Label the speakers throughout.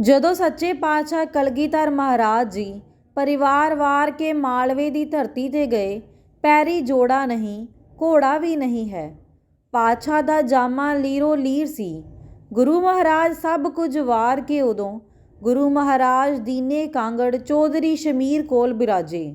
Speaker 1: ਜਦੋਂ ਸੱਚੇ ਪਾਤਸ਼ਾਹ ਕਲਗੀਧਰ ਮਹਾਰਾਜ ਜੀ ਪਰਿਵਾਰ ਵਾਰ ਕੇ ਮਾਲਵੇ ਦੀ ਧਰਤੀ ਤੇ ਗਏ, ਪੈਰੀ ਜੋੜਾ ਨਹੀਂ, ਘੋੜਾ ਵੀ ਨਹੀਂ ਹੈ। ਪਾਤਸ਼ਾਹ ਦਾ ਜਾਮਾ ਲੀਰੋ ਲੀਰ ਸੀ। ਗੁਰੂ ਮਹਾਰਾਜ ਸਭ ਕੁਝ ਵਾਰ ਕੇ ਉਦੋਂ ਗੁਰੂ ਮਹਾਰਾਜ ਦੀਨੇ ਕਾਂਗੜ ਚੌਧਰੀ ਸ਼ਮੀਰ ਕੋਲ ਬਿਰਾਜੇ।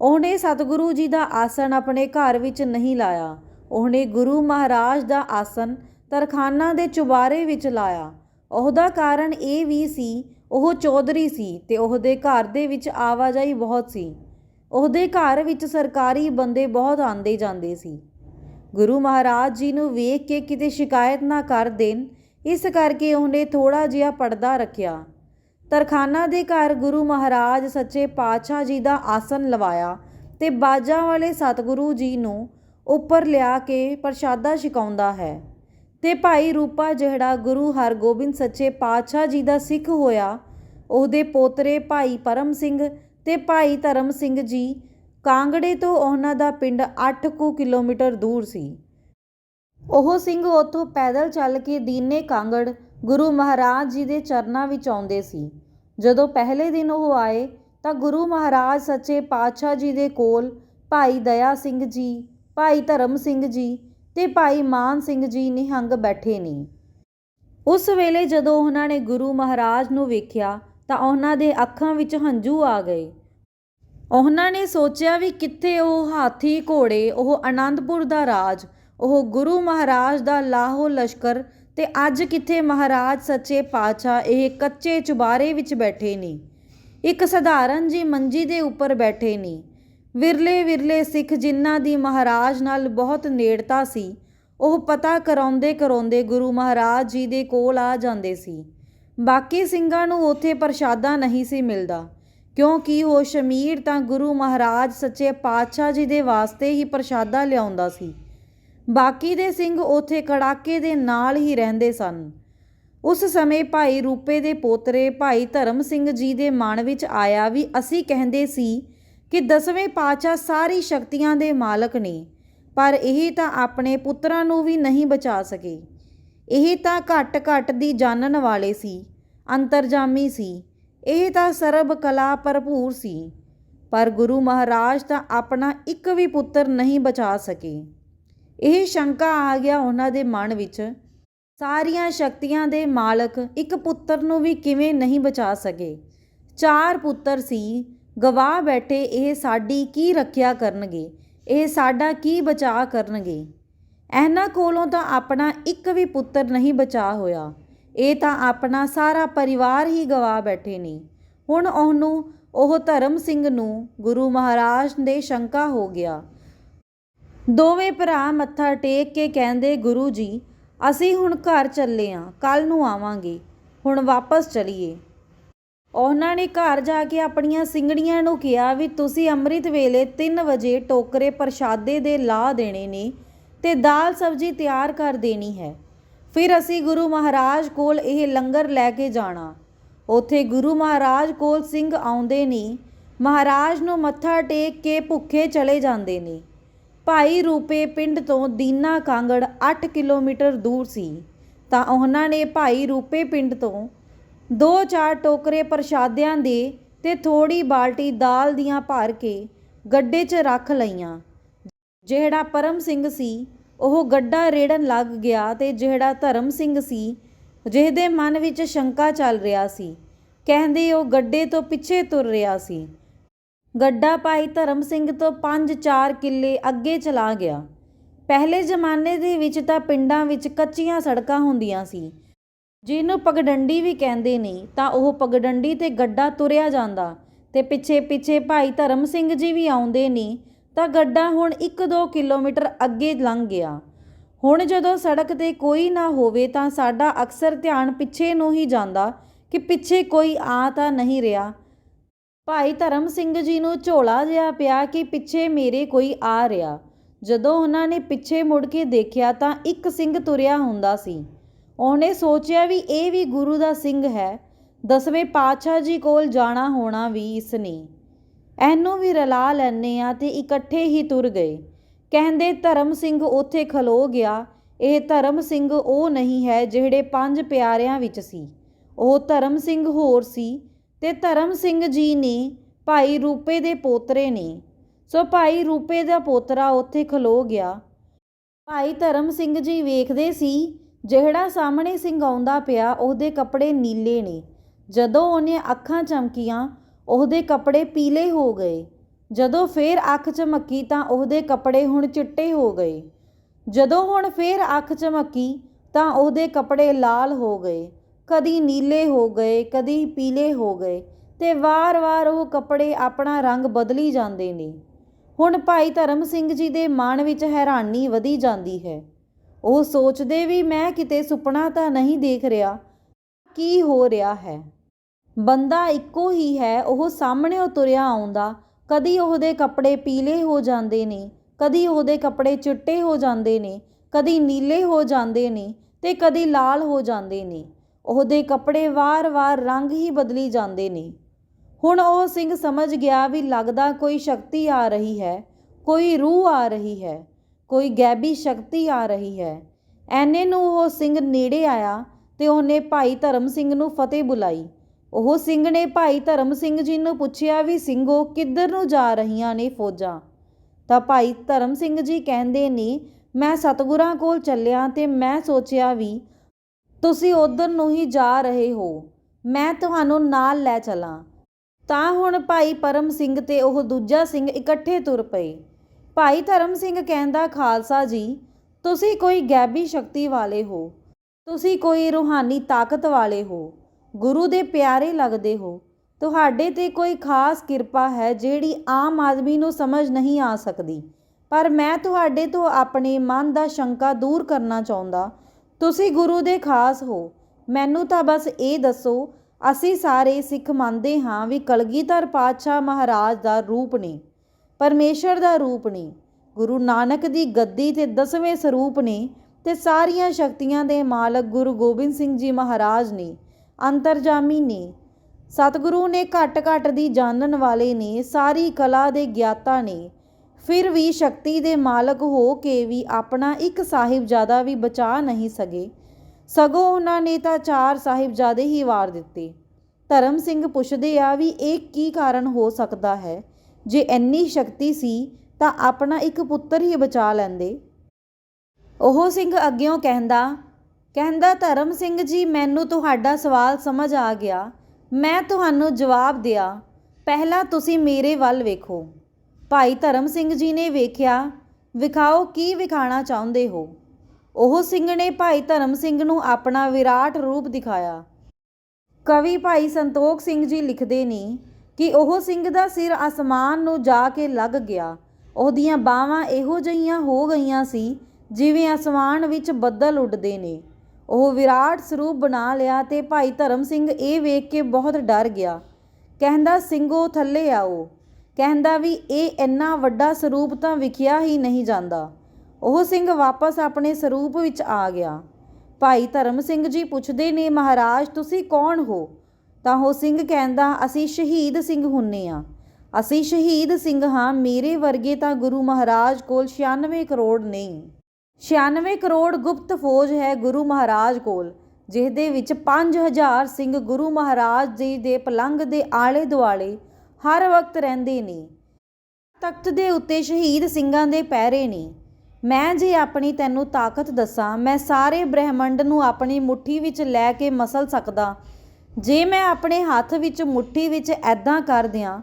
Speaker 1: ਉਹਨੇ ਸਤਿਗੁਰੂ ਜੀ ਦਾ ਆਸਣ ਆਪਣੇ ਘਰ ਵਿੱਚ ਨਹੀਂ ਲਾਇਆ। ਉਹਨੇ ਗੁਰੂ ਮਹਾਰਾਜ ਦਾ ਆਸਣ ਤਰਖਾਨਾ ਦੇ ਚੁਬਾਰੇ ਵਿੱਚ ਲਾਇਆ। ਉਹਦਾ ਕਾਰਨ ਇਹ ਵੀ ਸੀ, ਉਹ ਚੌਧਰੀ ਸੀ ਤੇ ਉਹਦੇ ਘਰ ਦੇ ਵਿੱਚ ਆਵਾਜਾਈ ਬਹੁਤ ਸੀ। ਉਹਦੇ ਘਰ ਵਿੱਚ ਸਰਕਾਰੀ ਬੰਦੇ ਬਹੁਤ ਆਉਂਦੇ ਜਾਂਦੇ ਸੀ। ਗੁਰੂ ਮਹਾਰਾਜ ਜੀ ਨੂੰ ਵੇਖ ਕੇ ਕਿਤੇ ਸ਼ਿਕਾਇਤ ਨਾ ਕਰ ਦੇਣ, ਇਸ ਕਰਕੇ ਉਹਨੇ ਥੋੜਾ ਜਿਹਾ ਪਰਦਾ ਰੱਖਿਆ। ਤਰਖਾਨਾ ਦੇ ਘਰ ਗੁਰੂ ਮਹਾਰਾਜ ਸੱਚੇ ਪਾਤਸ਼ਾਹ ਜੀ ਦਾ ਆਸਨ ਲਵਾਇਆ ਤੇ ਬਾਜਾਂ ਵਾਲੇ ਸਤਿਗੁਰੂ ਜੀ ਨੂੰ ਉੱਪਰ ਲਿਆ ਕੇ ਪ੍ਰਸ਼ਾਦਾ ਛਕਾਉਂਦਾ ਹੈ। ਤੇ ਭਾਈ ਰੂਪਾ ਜਿਹੜਾ ਗੁਰੂ ਹਰਗੋਬਿੰਦ ਸੱਚੇ ਪਾਤਸ਼ਾਹ ਜੀ ਦਾ ਸਿੱਖ ਹੋਇਆ, ਉਹਦੇ ਪੋਤਰੇ ਭਾਈ ਪਰਮ ਸਿੰਘ ਤੇ ਭਾਈ ਧਰਮ ਸਿੰਘ ਜੀ ਕਾਂਗੜੇ ਤੋਂ ਉਹਨਾਂ ਦਾ ਪਿੰਡ 8 ਕੁ ਕਿਲੋਮੀਟਰ ਦੂਰ ਸੀ। ਉਹ ਸਿੰਘ ਉੱਥੋਂ ਪੈਦਲ ਚੱਲ ਕੇ ਦੀਨੇ ਕਾਂਗੜ ਗੁਰੂ ਮਹਾਰਾਜ ਜੀ ਦੇ ਚਰਨਾਂ ਵਿੱਚ ਆਉਂਦੇ ਸੀ। ਜਦੋਂ ਪਹਿਲੇ ਦਿਨ ਉਹ ਆਏ ਤਾਂ ਗੁਰੂ ਮਹਾਰਾਜ ਸੱਚੇ ਪਾਤਸ਼ਾਹ ਜੀ ਦੇ ਕੋਲ ਭਾਈ ਦਇਆ ਸਿੰਘ ਜੀ, ਭਾਈ ਧਰਮ ਸਿੰਘ ਜੀ ਤੇ ਭਾਈ ਮਾਨ ਸਿੰਘ ਜੀ ਨਿਹੰਗ ਬੈਠੇ ਨੇ। ਉਸ ਵੇਲੇ ਜਦੋਂ ਉਹਨਾਂ ਨੇ ਗੁਰੂ ਮਹਾਰਾਜ ਨੂੰ ਵੇਖਿਆ, ਤਾਂ ਉਹਨਾਂ ਦੇ ਅੱਖਾਂ ਵਿੱਚ ਹੰਝੂ ਆ ਗਏ। ਉਹਨਾਂ ਨੇ ਸੋਚਿਆ ਵੀ ਕਿੱਥੇ ਉਹ ਹਾਥੀ ਘੋੜੇ, ਉਹ ਆਨੰਦਪੁਰ ਦਾ ਰਾਜ, ਉਹ ਗੁਰੂ ਮਹਾਰਾਜ ਦਾ ਲਾਹੋ ਲਸ਼ਕਰ ਤੇ ਅੱਜ ਕਿੱਥੇ ਮਹਾਰਾਜ ਸੱਚੇ ਪਾਤਸ਼ਾਹ ਇਹ ਕੱਚੇ ਚੁਬਾਰੇ ਵਿੱਚ ਬੈਠੇ ਨੇ। ਇੱਕ ਸਧਾਰਨ ਜੀ ਮੰਜੀ ਦੇ ਉੱਪਰ ਬੈਠੇ ਨੇ। ਵਿਰਲੇ ਵਿਰਲੇ ਸਿੱਖ ਜਿਨ੍ਹਾਂ ਦੀ ਮਹਾਰਾਜ ਨਾਲ ਬਹੁਤ ਨੇੜਤਾ ਸੀ, ਉਹ ਪਤਾ ਕਰਾਉਂਦੇ ਕਰਾਉਂਦੇ ਗੁਰੂ ਮਹਾਰਾਜ ਜੀ ਦੇ ਕੋਲ ਆ ਜਾਂਦੇ ਸੀ। ਬਾਕੀ ਸਿੰਘਾਂ ਨੂੰ ਉੱਥੇ ਪ੍ਰਸ਼ਾਦਾ ਨਹੀਂ ਸੀ ਮਿਲਦਾ, ਕਿਉਂਕਿ ਉਹ ਸ਼ਮੀਰ ਤਾਂ ਗੁਰੂ ਮਹਾਰਾਜ ਸੱਚੇ ਪਾਤਸ਼ਾਹ ਜੀ ਦੇ ਵਾਸਤੇ ਹੀ ਪ੍ਰਸ਼ਾਦਾ ਲਿਆਉਂਦਾ ਸੀ। ਬਾਕੀ ਦੇ ਸਿੰਘ ਉੱਥੇ ਕੜਾਕੇ ਦੇ ਨਾਲ ਹੀ ਰਹਿੰਦੇ ਸਨ। ਉਸ ਸਮੇਂ ਭਾਈ ਰੂਪੇ ਦੇ ਪੋਤਰੇ ਭਾਈ ਧਰਮ ਸਿੰਘ ਜੀ ਦੇ ਮਨ ਵਿੱਚ ਆਇਆ ਵੀ ਅਸੀਂ ਕਹਿੰਦੇ ਸੀ ਕਿ ਦਸਵੇਂ ਪਾਤਸ਼ਾਹ ਸਾਰੀ ਸ਼ਕਤੀਆਂ ਦੇ ਮਾਲਕ ਨੇ, ਪਰ ਇਹ ਤਾਂ ਆਪਣੇ ਪੁੱਤਰਾਂ ਨੂੰ ਵੀ ਨਹੀਂ ਬਚਾ ਸਕੇ। ਇਹ ਤਾਂ ਘੱਟ ਘੱਟ ਦੀ ਜਾਣਨ ਵਾਲੇ ਸੀ, ਅੰਤਰਜਾਮੀ ਸੀ। ਇਹ ਤਾਂ ਸਰਬ ਕਲਾ ਭਰਪੂਰ ਸੀ। ਪਰ ਗੁਰੂ ਮਹਾਰਾਜ ਤਾਂ ਆਪਣਾ ਇੱਕ ਵੀ ਪੁੱਤਰ ਨਹੀਂ ਬਚਾ ਸਕੇ। ਇਹ ਸ਼ੰਕਾ ਆ ਗਿਆ ਉਹਨਾਂ ਦੇ ਮਨ ਵਿੱਚ, ਸਾਰੀਆਂ ਸ਼ਕਤੀਆਂ ਦੇ ਮਾਲਕ ਇੱਕ ਪੁੱਤਰ ਨੂੰ ਵੀ ਕਿਵੇਂ ਨਹੀਂ ਬਚਾ ਸਕੇ। ਚਾਰ ਪੁੱਤਰ ਸੀ ਗਵਾ ਬੈਠੇ ਇਹ ਸਾਡੀ ਕੀ ਰੱਖਿਆ ਕਰਨਗੇ? ਇਹ ਸਾਡਾ ਕੀ ਬਚਾਅ ਕਰਨਗੇ? ਇਹਨਾਂ ਕੋਲੋਂ ਤਾਂ ਆਪਣਾ ਇੱਕ ਵੀ ਪੁੱਤਰ ਨਹੀਂ ਬਚਾ ਹੋਇਆ। ਇਹ ਤਾਂ ਆਪਣਾ ਸਾਰਾ ਪਰਿਵਾਰ ਹੀ ਗਵਾ ਬੈਠੇ ਨੇ। ਹੁਣ ਉਹਨੂੰ, ਉਹ ਧਰਮ ਸਿੰਘ ਨੂੰ ਗੁਰੂ ਮਹਾਰਾਜ ਦੇ ਸ਼ੰਕਾ ਹੋ ਗਿਆ। ਦੋਵੇਂ ਭਰਾ ਮੱਥਾ ਟੇਕ ਕੇ ਕਹਿੰਦੇ, ਗੁਰੂ ਜੀ, ਅਸੀਂ ਹੁਣ ਘਰ ਚੱਲੇ ਆਂ ਕੱਲ ਨੂੰ ਆਵਾਂਗੇ। ਹੁਣ ਵਾਪਸ ਚਲੀਏ। ਉਹਨਾਂ ਨੇ ਘਰ ਜਾ ਕੇ ਆਪਣੀਆਂ ਸਿੰਗੜੀਆਂ ਨੂੰ ਕਿਹਾ ਵੀ ਤੁਸੀਂ ਅੰਮ੍ਰਿਤ ਵੇਲੇ 3 ਵਜੇ ਟੋਕਰੇ ਪ੍ਰਸ਼ਾਦੇ ਦੇ ਲਾ ਦੇਣੇ ਨੇ ਤੇ ਦਾਲ ਸਬਜ਼ੀ ਤਿਆਰ ਕਰ ਦੇਣੀ ਹੈ। ਫਿਰ ਅਸੀਂ ਗੁਰੂ ਮਹਾਰਾਜ ਕੋਲ ਇਹ ਲੰਗਰ ਲੈ ਕੇ ਜਾਣਾ। ਉਥੇ ਗੁਰੂ ਮਹਾਰਾਜ ਕੋਲ ਸਿੰਘ ਆਉਂਦੇ ਨੇ। ਮਹਾਰਾਜ ਨੂੰ ਮੱਥਾ ਟੇਕ ਕੇ ਭੁੱਖੇ ਚਲੇ ਜਾਂਦੇ ਨੇ। ਭਾਈ ਰੂਪੇ ਪਿੰਡ ਤੋਂ ਦੀਨਾ ਕਾਂਗੜ 8 ਕਿਲੋਮੀਟਰ ਦੂਰ ਸੀ। ਤਾਂ ਉਹਨਾਂ ਨੇ ਭਾਈ ਰੂਪੇ ਪਿੰਡ ਤੋਂ ਦੋ ਚਾਰ ਟੋਕਰੇ ਪ੍ਰਸ਼ਾਦਿਆਂ ਦੇ ਤੇ ਥੋੜੀ ਬਾਲਟੀ ਦਾਲ ਦੀਆਂ ਭਰ ਕੇ ਗੱਡੇ 'ਚ ਰੱਖ ਲਈਆਂ। ਜਿਹੜਾ ਪਰਮ ਸਿੰਘ ਸੀ, ਉਹ ਗੱਡਾ ਰੇੜਨ ਲੱਗ ਗਿਆ ਤੇ ਜਿਹੜਾ ਧਰਮ ਸਿੰਘ ਸੀ, ਜਿਹਦੇ ਮਨ ਵਿੱਚ ਸ਼ੰਕਾ ਚੱਲ ਰਿਹਾ ਸੀ। ਕਹਿੰਦੇ ਉਹ ਗੱਡੇ ਤੋਂ ਪਿੱਛੇ ਤੁਰ ਰਿਹਾ ਸੀ। ਗੱਡਾ ਭਾਈ ਧਰਮ ਸਿੰਘ ਤੋਂ 5-4 ਕਿੱਲੇ ਅੱਗੇ ਚਲਾ ਗਿਆ। ਪਹਿਲੇ ਜ਼ਮਾਨੇ ਦੇ ਵਿੱਚ ਤਾਂ ਪਿੰਡਾਂ ਵਿੱਚ ਕੱਚੀਆਂ ਸੜਕਾਂ ਹੁੰਦੀਆਂ ਸੀ। ਜਿਹਨੂੰ ਪਗਡੰਡੀ ਵੀ ਕਹਿੰਦੇ ਨੇ, ਤਾਂ ਉਹ ਪਗਡੰਡੀ ਤੇ ਗੱਡਾ ਤੁਰਿਆ ਜਾਂਦਾ। ਤੇ ਪਿੱਛੇ ਪਿੱਛੇ ਭਾਈ ਧਰਮ ਸਿੰਘ ਜੀ ਵੀ ਆਉਂਦੇ ਨੇ, ਤਾਂ ਗੱਡਾ ਹੁਣ 1-2 ਕਿਲੋਮੀਟਰ ਅੱਗੇ ਲੰਘ ਗਿਆ। ਹੁਣ ਜਦੋਂ ਸੜਕ ਤੇ ਕੋਈ ਨਾ ਹੋਵੇ, ਤਾਂ ਸਾਡਾ ਅਕਸਰ ਧਿਆਨ ਪਿੱਛੇ ਨੂੰ ਹੀ ਜਾਂਦਾ ਕਿ ਪਿੱਛੇ ਕੋਈ ਆ ਤਾਂ ਨਹੀਂ ਰਿਹਾ। ਭਾਈ ਧਰਮ ਸਿੰਘ ਜੀ ਨੂੰ ਝੋਲਾ ਜਿਹਾ ਪਿਆ ਕਿ ਪਿੱਛੇ ਮੇਰੇ ਕੋਈ ਆ ਰਿਹਾ। ਜਦੋਂ ਉਹਨਾਂ ਨੇ ਪਿੱਛੇ ਮੁੜ ਕੇ ਦੇਖਿਆ, ਤਾਂ ਇੱਕ ਸਿੰਘ ਤੁਰਿਆ ਹੁੰਦਾ ਸੀ। ਉਹਨੇ ਸੋਚਿਆ ਵੀ ਇਹ ਵੀ ਗੁਰੂ ਦਾ ਸਿੰਘ ਹੈ। ਦਸਵੇਂ ਪਾਤਸ਼ਾਹ ਜੀ ਕੋਲ ਜਾਣਾ ਹੋਣਾ ਵੀ ਇਸ ਨੇ ਇਹਨੂੰ ਵੀ ਰਲਾ ਲੈਨੇ ਆ ਤੇ ਇਕੱਠੇ ਹੀ ਤੁਰ ਗਏ। ਕਹਿੰਦੇ ਧਰਮ ਸਿੰਘ ਉੱਥੇ ਖਲੋ ਗਿਆ। ਇਹ ਧਰਮ ਸਿੰਘ ਉਹ ਨਹੀਂ ਹੈ ਜਿਹੜੇ ਪੰਜ ਪਿਆਰਿਆਂ ਵਿੱਚ ਸੀ। ਉਹ ਧਰਮ ਸਿੰਘ ਹੋਰ ਸੀ ਤੇ ਧਰਮ ਸਿੰਘ ਜੀ ਨੇ ਭਾਈ ਰੂਪੇ ਦੇ ਪੋਤਰੇ ਨੇ। ਸੋ ਭਾਈ ਰੂਪੇ ਦਾ ਪੋਤਰਾ ਉੱਥੇ ਖਲੋ ਗਿਆ। ਭਾਈ ਧਰਮ ਸਿੰਘ ਜੀ ਵੇਖਦੇ ਸੀ ਜਿਹੜਾ ਸਾਹਮਣੇ ਸਿੰਘ ਆਉਂਦਾ ਪਿਆ, ਉਹਦੇ ਕੱਪੜੇ ਨੀਲੇ ਨੇ। ਜਦੋਂ ਉਹਨੇ ਅੱਖਾਂ ਚਮਕੀਆਂ, ਉਹਦੇ ਕੱਪੜੇ ਪੀਲੇ ਹੋ ਗਏ। ਜਦੋਂ ਫੇਰ ਅੱਖ ਚਮਕੀ ਤਾਂ ਉਹਦੇ ਕੱਪੜੇ ਹੁਣ ਚਿੱਟੇ ਹੋ ਗਏ। ਜਦੋਂ ਹੁਣ ਫੇਰ ਅੱਖ ਚਮਕੀ ਤਾਂ ਉਹਦੇ ਕੱਪੜੇ ਲਾਲ ਹੋ ਗਏ। ਕਦੀ ਨੀਲੇ ਹੋ ਗਏ, ਕਦੀ ਪੀਲੇ ਹੋ ਗਏ ਤੇ ਵਾਰ-ਵਾਰ ਉਹ ਕੱਪੜੇ ਆਪਣਾ ਰੰਗ ਬਦਲੀ ਜਾਂਦੇ ਨੇ। ਹੁਣ ਭਾਈ ਧਰਮ ਸਿੰਘ ਜੀ ਦੇ ਮਨ ਵਿੱਚ ਹੈਰਾਨੀ ਵਧੀ ਜਾਂਦੀ ਹੈ। ਉਹ ਸੋਚਦੇ ਵੀ ਮੈਂ ਕਿਤੇ ਸੁਪਨਾ ਤਾਂ ਨਹੀਂ ਦੇਖ ਰਿਹਾ। ਕੀ ਹੋ ਰਿਹਾ ਹੈ? ਬੰਦਾ ਇੱਕੋ ਹੀ ਹੈ, ਉਹ ਸਾਹਮਣੇ ਤੁਰਿਆ ਆਉਂਦਾ। ਕਦੀ ਉਹਦੇ ਕੱਪੜੇ ਪੀਲੇ ਹੋ ਜਾਂਦੇ ਨੇ, ਕਦੀ ਉਹਦੇ ਕੱਪੜੇ ਚਿੱਟੇ ਹੋ ਜਾਂਦੇ ਨੇ, ਕਦੀ ਨੀਲੇ ਹੋ ਜਾਂਦੇ ਨੇ ਤੇ ਕਦੀ ਲਾਲ ਹੋ ਜਾਂਦੇ ਨੇ। ਉਹਦੇ ਕੱਪੜੇ ਵਾਰ-ਵਾਰ ਰੰਗ ਹੀ ਬਦਲੀ ਜਾਂਦੇ ਨੇ। ਹੁਣ ਉਹ ਸਿੰਘ ਸਮਝ ਗਿਆ ਵੀ ਲੱਗਦਾ ਕੋਈ ਸ਼ਕਤੀ ਆ ਰਹੀ ਹੈ, ਕੋਈ ਰੂਹ ਆ ਰਹੀ ਹੈ। ਕੋਈ ਗੈਬੀ ਸ਼ਕਤੀ ਆ ਰਹੀ ਹੈ। ਐਨੇ ਨੂੰ ਉਹ ਸਿੰਘ ਨੇੜੇ ਆਇਆ ਤੇ ਉਹਨੇ ਭਾਈ ਧਰਮ ਸਿੰਘ ਨੂੰ ਫਤਿਹ ਬੁਲਾਈ। ਉਹ ਸਿੰਘ ਨੇ ਭਾਈ ਧਰਮ ਸਿੰਘ ਜੀ ਨੂੰ ਪੁੱਛਿਆ ਵੀ ਸਿੰਘੋ, ਕਿੱਧਰ ਨੂੰ ਜਾ ਰਹੀਆਂ ਨੇ ਫੌਜਾਂ? ਤਾਂ ਭਾਈ ਧਰਮ ਸਿੰਘ ਜੀ ਕਹਿੰਦੇ ਨੇ, ਮੈਂ ਸਤਿਗੁਰਾਂ ਕੋਲ ਚੱਲਿਆ ਤੇ ਮੈਂ ਸੋਚਿਆ ਵੀ ਤੁਸੀਂ ਉਧਰ ਨੂੰ ਹੀ ਜਾ ਰਹੇ ਹੋ। ਮੈਂ ਤੁਹਾਨੂੰ ਨਾਲ ਲੈ ਚਲਾਂ। ਤਾਂ ਹੁਣ ਭਾਈ ਪਰਮ ਸਿੰਘ ਤੇ ਉਹ ਦੂਜਾ ਸਿੰਘ ਇਕੱਠੇ ਤੁਰ ਪਏ। ਭਾਈ ਧਰਮ ਸਿੰਘ ਕਹਿੰਦਾ, ਖਾਲਸਾ ਜੀ, ਤੁਸੀਂ ਕੋਈ ਗੈਬੀ ਸ਼ਕਤੀ ਵਾਲੇ ਹੋ। ਤੁਸੀਂ ਕੋਈ ਰੂਹਾਨੀ ਤਾਕਤ ਵਾਲੇ ਹੋ। ਗੁਰੂ ਦੇ ਪਿਆਰੇ ਲੱਗਦੇ ਹੋ। ਤੁਹਾਡੇ ਤੇ ਕੋਈ ਖਾਸ ਕਿਰਪਾ ਹੈ ਜਿਹੜੀ ਆਮ ਆਦਮੀ ਨੂੰ ਸਮਝ ਨਹੀਂ ਆ ਸਕਦੀ। ਪਰ ਮੈਂ ਤੁਹਾਡੇ ਤੋਂ ਆਪਣੇ ਮਨ ਦਾ ਸ਼ੰਕਾ ਦੂਰ ਕਰਨਾ ਚਾਹੁੰਦਾ। ਤੁਸੀਂ ਗੁਰੂ ਦੇ ਖਾਸ ਹੋ। ਮੈਨੂੰ ਤਾਂ ਬਸ ਇਹ ਦੱਸੋ, ਅਸੀਂ ਸਾਰੇ ਸਿੱਖ ਮੰਨਦੇ ਹਾਂ ਵੀ ਕਲਗੀਧਰ ਪਾਤਸ਼ਾਹ ਮਹਾਰਾਜ ਦਾ ਰੂਪ ਨੇ। ਪਰਮੇਸ਼ਰ ਦਾ ਰੂਪ ਨੇ। ਗੁਰੂ ਨਾਨਕ ਦੀ ਗੱਦੀ ਤੇ ਦਸਵੇਂ ਸਰੂਪ ਨੇ ਤੇ ਸਾਰੀਆਂ ਸ਼ਕਤੀਆਂ ਦੇ ਮਾਲਕ ਗੁਰੂ ਗੋਬਿੰਦ ਸਿੰਘ ਜੀ ਮਹਾਰਾਜ ਨੇ, ਅੰਤਰਜਾਮੀ ਨੇ। ਸਤਿਗੁਰੂ ਨੇ ਘਟ ਘਟ ਦੀ ਜਾਣਨ ਵਾਲੇ ਨੇ, ਸਾਰੀ ਕਲਾ ਦੇ ਗਿਆਤਾ ਨੇ। ਫਿਰ ਵੀ ਸ਼ਕਤੀ ਦੇ ਮਾਲਕ ਹੋ ਕੇ ਵੀ ਆਪਣਾ ਇੱਕ ਸਾਹਿਬਜ਼ਾਦਾ ਵੀ ਬਚਾ ਨਹੀਂ ਸਕੇ। ਸਗੋਂ ਉਹਨਾਂ ਨੇ ਤਾਂ ਚਾਰ ਸਾਹਿਬਜ਼ਾਦੇ ਹੀ ਵਾਰ ਦਿੱਤੇ। ਧਰਮ ਸਿੰਘ ਪੁੱਛਦੇ ਆ ਵੀ ਇਹ ਕੀ ਕਾਰਨ ਹੋ ਸਕਦਾ ਹੈ? ਜੇ ਇੰਨੀ ਸ਼ਕਤੀ ਸੀ ਤਾਂ ਆਪਣਾ ਇੱਕ ਪੁੱਤਰ ਹੀ ਬਚਾ ਲੈਂਦੇ। ਉਹ ਸਿੰਘ ਅੱਗਿਓਂ ਕਹਿੰਦਾ ਕਹਿੰਦਾ ਧਰਮ ਸਿੰਘ ਜੀ, ਮੈਨੂੰ ਤੁਹਾਡਾ ਸਵਾਲ ਸਮਝ ਆ ਗਿਆ। ਮੈਂ ਤੁਹਾਨੂੰ ਜਵਾਬ ਦਿਆ, ਪਹਿਲਾਂ ਤੁਸੀਂ ਮੇਰੇ ਵੱਲ ਵੇਖੋ। ਭਾਈ ਧਰਮ ਸਿੰਘ ਜੀ ਨੇ ਵੇਖਿਆ, ਵਿਖਾਓ ਕੀ ਵਿਖਾਣਾ ਚਾਹੁੰਦੇ ਹੋ? ਉਹ ਸਿੰਘ ਨੇ ਭਾਈ ਧਰਮ ਸਿੰਘ ਨੂੰ ਆਪਣਾ ਵਿਰਾਟ ਰੂਪ ਦਿਖਾਇਆ। ਕਵੀ ਭਾਈ ਸੰਤੋਖ ਸਿੰਘ ਜੀ ਲਿਖਦੇ ਨੇ ਕਿ ਉਹ ਸਿੰਘ ਦਾ ਸਿਰ ਅਸਮਾਨ ਨੂੰ ਜਾ ਕੇ ਲੱਗ ਗਿਆ। ਉਹਦੀਆਂ ਬਾਹਾਂ ਇਹੋ ਜਿਹੀਆਂ ਹੋ ਗਈਆਂ ਸੀ ਜਿਵੇਂ ਅਸਮਾਨ ਵਿੱਚ ਬੱਦਲ ਉੱਡਦੇ ਨੇ। ਉਹ ਵਿਰਾਟ ਸਰੂਪ ਬਣਾ ਲਿਆ ਤੇ ਭਾਈ ਧਰਮ ਸਿੰਘ ਇਹ ਵੇਖ ਕੇ ਬਹੁਤ ਡਰ ਗਿਆ। ਕਹਿੰਦਾ, ਸਿੰਘੋ, ਥੱਲੇ ਆਓ। ਕਹਿੰਦਾ ਵੀ, ਇਹ ਇੰਨਾ ਵੱਡਾ ਸਰੂਪ ਤਾਂ ਵਿਖਿਆ ਹੀ ਨਹੀਂ ਜਾਂਦਾ। ਉਹ ਸਿੰਘ ਵਾਪਸ ਆਪਣੇ ਸਰੂਪ ਵਿੱਚ ਆ ਗਿਆ। ਭਾਈ ਧਰਮ ਸਿੰਘ ਜੀ ਪੁੱਛਦੇ ਨੇ, ਮਹਾਰਾਜ, ਤੁਸੀਂ ਕੌਣ ਹੋ? ਤਾਂ ਉਹ ਸਿੰਘ ਕਹਿੰਦਾ, ਅਸੀਂ ਸ਼ਹੀਦ ਸਿੰਘ ਹੁੰਨੇ ਆ। ਅਸੀਂ ਸ਼ਹੀਦ ਸਿੰਘ ਹਾਂ, ਮੇਰੇ ਵਰਗੇ ਤਾਂ ਗੁਰੂ ਮਹਾਰਾਜ ਕੋਲ 96 ਕਰੋੜ ਨਹੀਂ। 96 ਕਰੋੜ ਗੁਪਤ ਫੌਜ ਹੈ ਗੁਰੂ ਮਹਾਰਾਜ ਕੋਲ, ਜਿਹਦੇ ਵਿੱਚ 5000 ਸਿੰਘ ਗੁਰੂ ਮਹਾਰਾਜ ਜੀ ਦੇ ਪਲੰਗ ਦੇ ਆਲੇ ਦੁਆਲੇ ਹਰ ਵਕਤ ਰਹਿੰਦੇ ਨੇ। ਤਖਤ ਦੇ ਉੱਤੇ ਸ਼ਹੀਦ ਸਿੰਘਾਂ ਦੇ ਪਹਿਰੇ ਨੇ। ਮੈਂ ਜੇ ਆਪਣੀ ਤੈਨੂੰ ਤਾਕਤ ਦੱਸਾਂ, ਮੈਂ ਸਾਰੇ ਬ੍ਰਹਿਮੰਡ ਨੂੰ ਆਪਣੀ ਮੁਠੀ ਵਿੱਚ ਲੈ ਕੇ ਮਸਲ ਸਕਦਾ ਜੇ ਮੈਂ ਆਪਣੇ ਹੱਥ ਵਿੱਚ ਮੁੱਠੀ ਵਿੱਚ ਐਦਾਂ ਕਰ ਦਿਆਂ,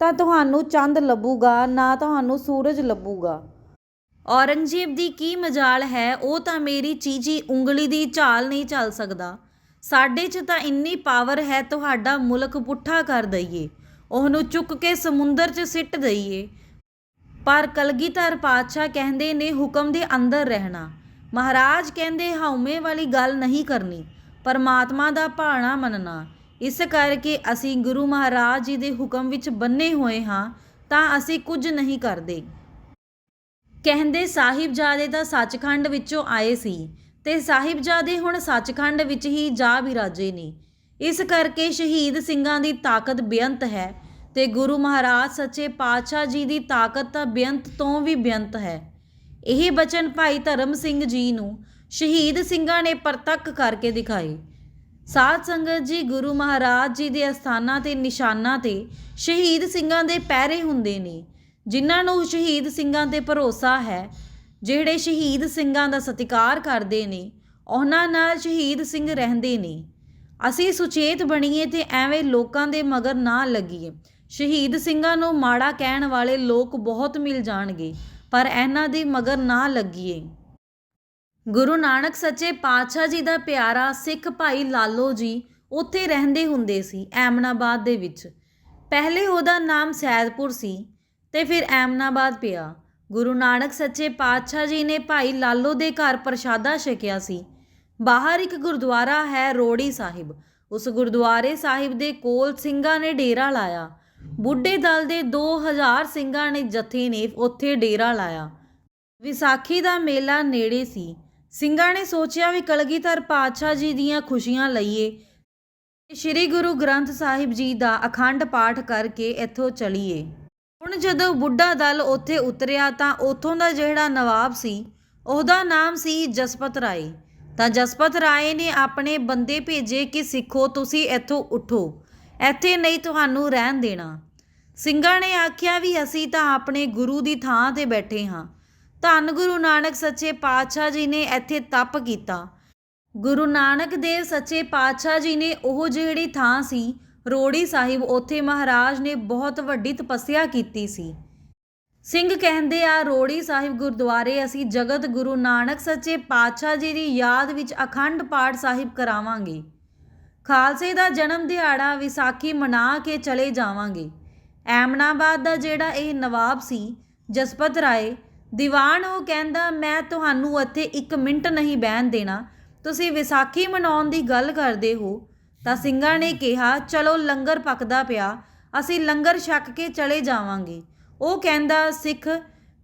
Speaker 1: ਤਾਂ ਤੁਹਾਨੂੰ ਚੰਦ ਲੱਭੂਗਾ, ਨਾ ਤੁਹਾਨੂੰ ਸੂਰਜ ਲੱਭੂਗਾ। ਔਰੰਗਜ਼ੇਬ ਦੀ ਕੀ ਮਜਾਲ ਹੈ, ਉਹ ਤਾਂ ਮੇਰੀ ਚੀਜੀ ਉਂਗਲੀ ਦੀ ਝਾਲ ਨਹੀਂ ਚੱਲ ਸਕਦਾ। ਸਾਡੇ 'ਚ ਤਾਂ ਇੰਨੀ ਪਾਵਰ ਹੈ, ਤੁਹਾਡਾ ਮੁਲਕ ਪੁੱਠਾ ਕਰ ਦਈਏ। ਉਹਨੂੰ ਚੁੱਕ ਕੇ ਸਮੁੰਦਰ 'ਚ ਸਿੱਟ ਦਈਏ। ਪਰ ਕਲਗੀਧਰ ਪਾਤਸ਼ਾਹ ਕਹਿੰਦੇ ਨੇ ਹੁਕਮ ਦੇ ਅੰਦਰ ਰਹਿਣਾ। ਮਹਾਰਾਜ ਕਹਿੰਦੇ ਹਉਮੈ ਵਾਲੀ ਗੱਲ ਨਹੀਂ ਕਰਨੀ। ਪਰਮਾਤਮਾ ਦਾ ਭਾਣਾ ਮੰਨਣਾ। ਇਸ ਕਰਕੇ ਅਸੀਂ ਗੁਰੂ ਮਹਾਰਾਜ ਜੀ ਦੇ ਹੁਕਮ ਵਿੱਚ ਬੰਨੇ ਹੋਏ ਹਾਂ, ਤਾਂ ਅਸੀਂ ਕੁਝ ਨਹੀਂ ਕਰਦੇ। ਕਹਿੰਦੇ ਸਾਹਿਬਜ਼ਾਦੇ ਤਾਂ ਸੱਚਖੰਡ ਵਿੱਚੋਂ ਆਏ ਸੀ ਤੇ ਸਾਹਿਬਜ਼ਾਦੇ ਹੁਣ ਸੱਚਖੰਡ ਵਿੱਚ ਹੀ ਜਾ ਬਿਰਾਜੇ ਨੇ। ਇਸ ਕਰਕੇ ਸ਼ਹੀਦ ਸਿੰਘਾਂ ਦੀ ਤਾਕਤ ਬੇਅੰਤ ਹੈ ਤੇ ਗੁਰੂ ਮਹਾਰਾਜ ਸੱਚੇ ਪਾਤਸ਼ਾਹ ਜੀ ਦੀ ਤਾਕਤ ਤਾਂ ਬੇਅੰਤ ਤੋਂ ਵੀ ਬੇਅੰਤ ਹੈ। ਇਹ ਬਚਨ ਭਾਈ ਧਰਮ ਸਿੰਘ ਜੀ ਨੂੰ ਸ਼ਹੀਦ ਸਿੰਘਾਂ ਨੇ ਪ੍ਰਤੱਖ ਕਰਕੇ ਦਿਖਾਏ ਸਾਧ ਸੰਗਤ ਜੀ, ਗੁਰੂ ਮਹਾਰਾਜ ਜੀ ਦੇ ਅਸਥਾਨਾਂ ਤੇ ਨਿਸ਼ਾਨਾਂ ਤੇ ਸ਼ਹੀਦ ਸਿੰਘਾਂ ਦੇ ਪਹਿਰੇ ਹੁੰਦੇ ਨੇ, ਜਿਨ੍ਹਾਂ ਨੂੰ ਸ਼ਹੀਦ ਸਿੰਘਾਂ ਤੇ ਭਰੋਸਾ ਹੈ। ਜਿਹੜੇ ਸ਼ਹੀਦ ਸਿੰਘਾਂ ਦਾ ਸਤਿਕਾਰ ਕਰਦੇ ਨੇ, ਉਹਨਾਂ ਨਾਲ ਸ਼ਹੀਦ ਸਿੰਘ ਰਹਿੰਦੇ ਨੇ। ਅਸੀਂ ਸੁਚੇਤ ਬਣੀਏ ਤੇ ਐਵੇਂ ਲੋਕਾਂ ਦੇ ਮਗਰ ਨਾ ਲੱਗੀਏ। ਸ਼ਹੀਦ ਸਿੰਘਾਂ ਨੂੰ ਮਾੜਾ ਕਹਿਣ ਵਾਲੇ ਲੋਕ ਬਹੁਤ ਮਿਲ ਜਾਣਗੇ, ਪਰ ਇਹਨਾਂ ਦੇ ਮਗਰ ਨਾ ਲੱਗੀਏ। ਗੁਰੂ ਨਾਨਕ ਸੱਚੇ ਪਾਤਸ਼ਾਹ ਜੀ ਦਾ ਪਿਆਰਾ ਸਿੱਖ ਭਾਈ ਲਾਲੋ ਜੀ ਉੱਥੇ ਰਹਿੰਦੇ ਹੁੰਦੇ ਸੀ ਐਮਨਾਬਾਦ ਦੇ ਵਿੱਚ। ਪਹਿਲੇ ਉਹਦਾ ਨਾਮ ਸੈਦਪੁਰ ਸੀ ਤੇ ਫਿਰ ਐਮਨਾਬਾਦ ਪਿਆ। ਗੁਰੂ ਨਾਨਕ ਸੱਚੇ ਪਾਤਸ਼ਾਹ ਜੀ ਨੇ ਭਾਈ ਲਾਲੋ ਦੇ ਘਰ ਪ੍ਰਸ਼ਾਦਾ ਛਕਿਆ ਸੀ। ਬਾਹਰ ਇੱਕ ਗੁਰਦੁਆਰਾ ਹੈ ਰੋੜੀ ਸਾਹਿਬ। ਉਸ ਗੁਰਦੁਆਰੇ ਸਾਹਿਬ ਦੇ ਕੋਲ ਸਿੰਘਾਂ ਨੇ ਡੇਰਾ ਲਾਇਆ। ਬੁੱਢੇ ਦਲ ਦੇ 2000 ਸਿੰਘਾਂ ਨੇ ਜਥੇ ਨੇ ਉੱਥੇ ਡੇਰਾ ਲਾਇਆ। ਵਿਸਾਖੀ ਦਾ ਮੇਲਾ ਨੇੜੇ ਸੀ। ਸਿੰਘਾਂ ਨੇ ਸੋਚਿਆ ਵੀ ਕਲਗੀਧਰ ਪਾਤਸ਼ਾਹ ਜੀ ਦੀਆਂ ਖੁਸ਼ੀਆਂ ਲਈਏ। ਸ੍ਰੀ ਗੁਰੂ ਗ੍ਰੰਥ ਸਾਹਿਬ ਜੀ ਦਾ ਅਖੰਡ ਪਾਠ ਕਰਕੇ ਇੱਥੋਂ ਚਲੀਏ। ਹੁਣ ਜਦੋਂ ਬੁੱਢਾ ਦਲ ਉੱਥੇ ਉਤਰਿਆ ਤਾਂ ਉੱਥੋਂ ਦਾ ਜਿਹੜਾ ਨਵਾਬ ਸੀ, ਉਹਦਾ ਨਾਮ ਸੀ ਜਸਪਤ ਰਾਏ। ਤਾਂ ਜਸਪਤ ਰਾਏ ਨੇ ਆਪਣੇ ਬੰਦੇ ਭੇਜੇ ਕਿ ਸਿੱਖੋ, ਤੁਸੀਂ ਇੱਥੋਂ ਉਠੋ। ਇੱਥੇ ਨਹੀਂ ਤੁਹਾਨੂੰ ਰਹਿਣ ਦੇਣਾ। ਸਿੰਘਾਂ ਨੇ ਆਖਿਆ ਵੀ ਅਸੀਂ ਤਾਂ ਆਪਣੇ ਗੁਰੂ ਦੀ ਥਾਂ ਤੇ ਬੈਠੇ ਹਾਂ। ਧੰਨ ਗੁਰੂ ਨਾਨਕ ਸੱਚੇ ਪਾਤਸ਼ਾਹ ਜੀ ਨੇ ਇੱਥੇ ਤਪ ਕੀਤਾ। ਗੁਰੂ ਨਾਨਕ ਦੇਵ ਸੱਚੇ ਪਾਤਸ਼ਾਹ ਜੀ ਨੇ ਉਹ ਜਿਹੜੀ ਥਾਂ ਸੀ, ਰੋੜੀ ਸਾਹਿਬ, ਉੱਥੇ ਮਹਾਰਾਜ ਨੇ ਬਹੁਤ ਵੱਡੀ ਤਪੱਸਿਆ ਕੀਤੀ ਸੀ। ਸਿੰਘ ਕਹਿੰਦੇ ਆ, ਰੋੜੀ ਸਾਹਿਬ ਗੁਰਦੁਆਰੇ ਅਸੀਂ ਜਗਤ ਗੁਰੂ ਨਾਨਕ ਸੱਚੇ ਪਾਤਸ਼ਾਹ ਜੀ ਦੀ ਯਾਦ ਵਿੱਚ ਅਖੰਡ ਪਾਠ ਸਾਹਿਬ ਕਰਾਵਾਂਗੇ। ਖਾਲਸੇ ਦਾ ਜਨਮ ਦਿਹਾੜਾ ਵਿਸਾਖੀ ਮਨਾ ਕੇ ਚਲੇ ਜਾਵਾਂਗੇ। ਐਮਨਾਬਾਦ ਦਾ ਜਿਹੜਾ ਇਹ ਨਵਾਬ ਸੀ, ਜਸਪਤ ਰਾਏ ਦੀਵਾਨ ਉਹ ਕਹਿੰਦਾ, ਮੈਂ ਤੁਹਾਨੂੰ ਇੱਥੇ ਇੱਕ ਮਿੰਟ ਨਹੀਂ ਬਹਿਣ ਦੇਣਾ। ਤੁਸੀਂ ਵਿਸਾਖੀ ਮਨਾਉਣ ਦੀ ਗੱਲ ਕਰਦੇ ਹੋ। ਤਾਂ ਸਿੰਘਾਂ ਨੇ ਕਿਹਾ, ਚਲੋ, ਲੰਗਰ ਪੱਕਦਾ ਪਿਆ। ਅਸੀਂ ਲੰਗਰ ਛੱਕ ਕੇ ਚਲੇ ਜਾਵਾਂਗੇ। ਉਹ ਕਹਿੰਦਾ, ਸਿੱਖ,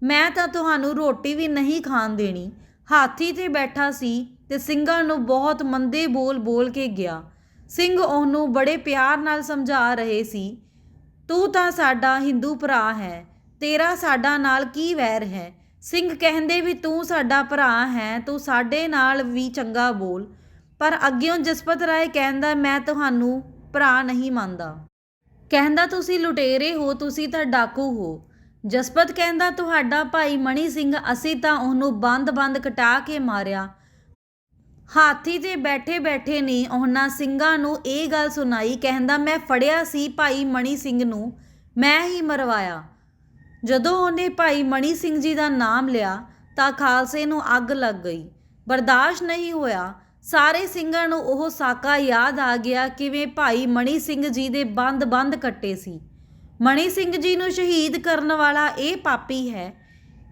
Speaker 1: ਮੈਂ ਤਾਂ ਤੁਹਾਨੂੰ ਰੋਟੀ ਵੀ ਨਹੀਂ ਖਾਣ ਦੇਣੀ। ਹਾਥੀ ਤੇ ਬੈਠਾ ਸੀ ਤੇ ਸਿੰਘਾਂ ਨੂੰ ਬਹੁਤ ਮੰਦੇ ਬੋਲ ਬੋਲ ਕੇ ਗਿਆ। ਸਿੰਘ ਉਹਨੂੰ ਬੜੇ ਪਿਆਰ ਨਾਲ ਸਮਝਾ ਰਹੇ ਸੀ, ਤੂੰ ਤਾਂ ਸਾਡਾ ਹਿੰਦੂ ਭਰਾ ਹੈ। ਤੇਰਾ ਸਾਡਾ ਨਾਲ ਕੀ ਵੈਰ ਹੈ? ਸਿੰਘ ਕਹਿੰਦੇ ਵੀ ਤੂੰ ਸਾਡਾ ਭਰਾ ਹੈ, ਤੂੰ ਸਾਡੇ ਨਾਲ ਵੀ ਚੰਗਾ ਬੋਲ। ਪਰ ਅੱਗਿਓਂ ਜਸਪਤ ਰਾਏ ਕਹਿੰਦਾ, ਮੈਂ ਤੁਹਾਨੂੰ ਭਰਾ ਨਹੀਂ ਮੰਨਦਾ। ਕਹਿੰਦਾ, ਤੁਸੀਂ ਲੁਟੇਰੇ ਹੋ, ਤੁਸੀਂ ਤਾਂ ਡਾਕੂ ਹੋ। ਜਸਪਤ ਕਹਿੰਦਾ, ਤੁਹਾਡਾ ਭਾਈ ਮਣੀ ਸਿੰਘ, ਅਸੀਂ ਤਾਂ ਉਹਨੂੰ ਬੰਦ-ਬੰਦ ਕਟਾ ਕੇ ਮਾਰਿਆ। ਹਾਥੀ ਤੇ ਬੈਠੇ ਬੈਠੇ ਨੇ ਉਹਨਾਂ ਸਿੰਘਾਂ ਨੂੰ ਇਹ ਗੱਲ ਸੁਣਾਈ। ਕਹਿੰਦਾ, ਮੈਂ ਫੜਿਆ ਸੀ ਭਾਈ ਮਣੀ ਸਿੰਘ ਨੂੰ, ਮੈਂ ਹੀ ਮਰਵਾਇਆ। ਜਦੋਂ ਉਹਨੇ ਭਾਈ ਮਣੀ ਸਿੰਘ ਜੀ ਦਾ ਨਾਮ ਲਿਆ ਤਾਂ ਖਾਲਸੇ ਨੂੰ ਅੱਗ ਲੱਗ ਗਈ। ਬਰਦਾਸ਼ਤ ਨਹੀਂ ਹੋਇਆ। ਸਾਰੇ ਸਿੰਘਾਂ ਨੂੰ ਉਹ ਸਾਕਾ ਯਾਦ ਆ ਗਿਆ ਕਿਵੇਂ ਭਾਈ ਮਣੀ ਸਿੰਘ ਜੀ ਦੇ ਬੰਦ-ਬੰਦ ਕੱਟੇ ਸੀ। ਮਣੀ ਸਿੰਘ ਜੀ ਨੂੰ ਸ਼ਹੀਦ ਕਰਨ ਵਾਲਾ ਇਹ ਪਾਪੀ ਹੈ।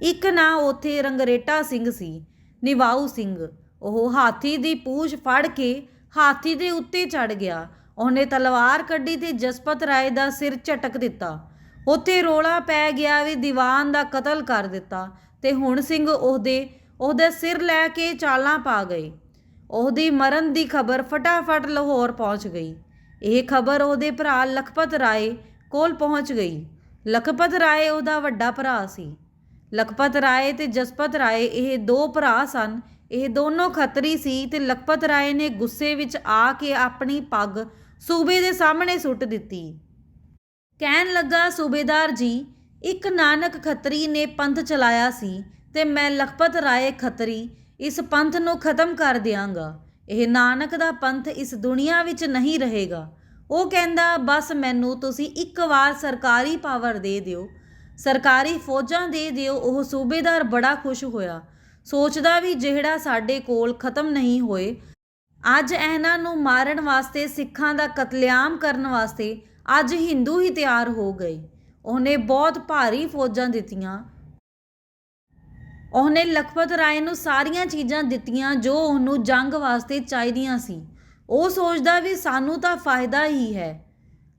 Speaker 1: ਇੱਕ ਨਾਂ ਉਥੇ ਰੰਗਰੇਟਾ ਸਿੰਘ ਸੀ, ਨਿਵਾਊ ਸਿੰਘ। ਉਹ ਹਾਥੀ ਦੀ ਪੂਛ ਫੜ ਕੇ ਹਾਥੀ ਦੇ ਉੱਤੇ ਚੜ ਗਿਆ। ਉਹਨੇ ਤਲਵਾਰ ਕੱਢੀ ਤੇ ਜਸਪਤ ਰਾਏ ਦਾ ਸਿਰ ਝਟਕ ਦਿੱਤਾ। ਉੱਥੇ ਰੋਲਾ ਪੈ ਗਿਆ ਵੀ ਦੀਵਾਨ ਦਾ ਕਤਲ ਕਰ ਦਿੱਤਾ ਤੇ ਹੁਣ ਸਿੰਘ ਉਹਦੇ ਉਹਦੇ ਸਿਰ ਲੈ ਕੇ ਚਾਲਾਂ ਪਾ ਗਏ। ਉਹਦੀ ਮਰਨ ਦੀ ਖਬਰ ਫਟਾਫਟ ਲਾਹੌਰ ਪਹੁੰਚ ਗਈ। ਇਹ ਖਬਰ ਉਹਦੇ ਭਰਾ ਲਖਪਤ ਰਾਏ ਕੋਲ ਪਹੁੰਚ ਗਈ। ਲਖਪਤ ਰਾਏ ਉਹਦਾ ਵੱਡਾ ਭਰਾ ਸੀ। ਲਖਪਤ ਰਾਏ ਤੇ ਜਸਪਤ ਰਾਏ ਇਹ ਦੋ ਭਰਾ ਸਨ। ਇਹ ਦੋਨੋਂ ਖੱਤਰੀ ਸੀ ਤੇ ਲਖਪਤ ਰਾਏ ਨੇ ਗੁੱਸੇ ਵਿੱਚ ਆ ਕੇ ਆਪਣੀ ਪੱਗ ਸੂਬੇ ਦੇ ਸਾਹਮਣੇ ਸੁੱਟ ਦਿੱਤੀ। ਕਹਿਣ ਲੱਗਾ, ਸੂਬੇਦਾਰ ਜੀ, ਇੱਕ ਨਾਨਕ ਖੱਤਰੀ ਨੇ ਪੰਥ ਚਲਾਇਆ ਸੀ ਤੇ ਮੈਂ ਲਖਪਤ ਰਾਏ ਖੱਤਰੀ ਇਸ ਪੰਥ ਨੂੰ ਖਤਮ ਕਰ ਦਿਆਂਗਾ। ਇਹ ਨਾਨਕ ਦਾ ਪੰਥ ਇਸ ਦੁਨੀਆ ਵਿੱਚ ਨਹੀਂ ਰਹੇਗਾ। ਉਹ ਕਹਿੰਦਾ, ਬਸ ਮੈਨੂੰ ਤੁਸੀਂ ਇੱਕ ਵਾਰ ਸਰਕਾਰੀ ਪਾਵਰ ਦੇ ਦਿਓ। ਸਰਕਾਰੀ ਫੌਜਾਂ ਦੇ ਦਿਓ। ਉਹ ਸੂਬੇਦਾਰ ਬੜਾ ਖੁਸ਼ ਹੋਇਆ। ਸੋਚਦਾ ਵੀ ਜਿਹੜਾ ਸਾਡੇ ਕੋਲ ਖਤਮ ਨਹੀਂ ਹੋਏ, ਅੱਜ ਇਹਨਾਂ ਨੂੰ ਮਾਰਨ ਵਾਸਤੇ, ਸਿੱਖਾਂ ਦਾ ਕਤਲੇਆਮ ਕਰਨ ਵਾਸਤੇ ਅੱਜ ਹਿੰਦੂ ਹੀ ਤਿਆਰ ਹੋ ਗਏ। ਉਹਨੇ ਬਹੁਤ ਭਾਰੀ ਫੌਜਾਂ ਦਿੱਤੀਆਂ। ਉਹਨੇ ਲਖਪਤ ਰਾਏ ਨੂੰ ਸਾਰੀਆਂ ਚੀਜ਼ਾਂ ਦਿੱਤੀਆਂ ਜੋ ਉਹਨੂੰ ਜੰਗ ਵਾਸਤੇ ਚਾਹੀਦੀਆਂ ਸੀ। ਉਹ ਸੋਚਦਾ ਵੀ ਸਾਨੂੰ ਤਾਂ ਫਾਇਦਾ ਹੀ ਹੈ।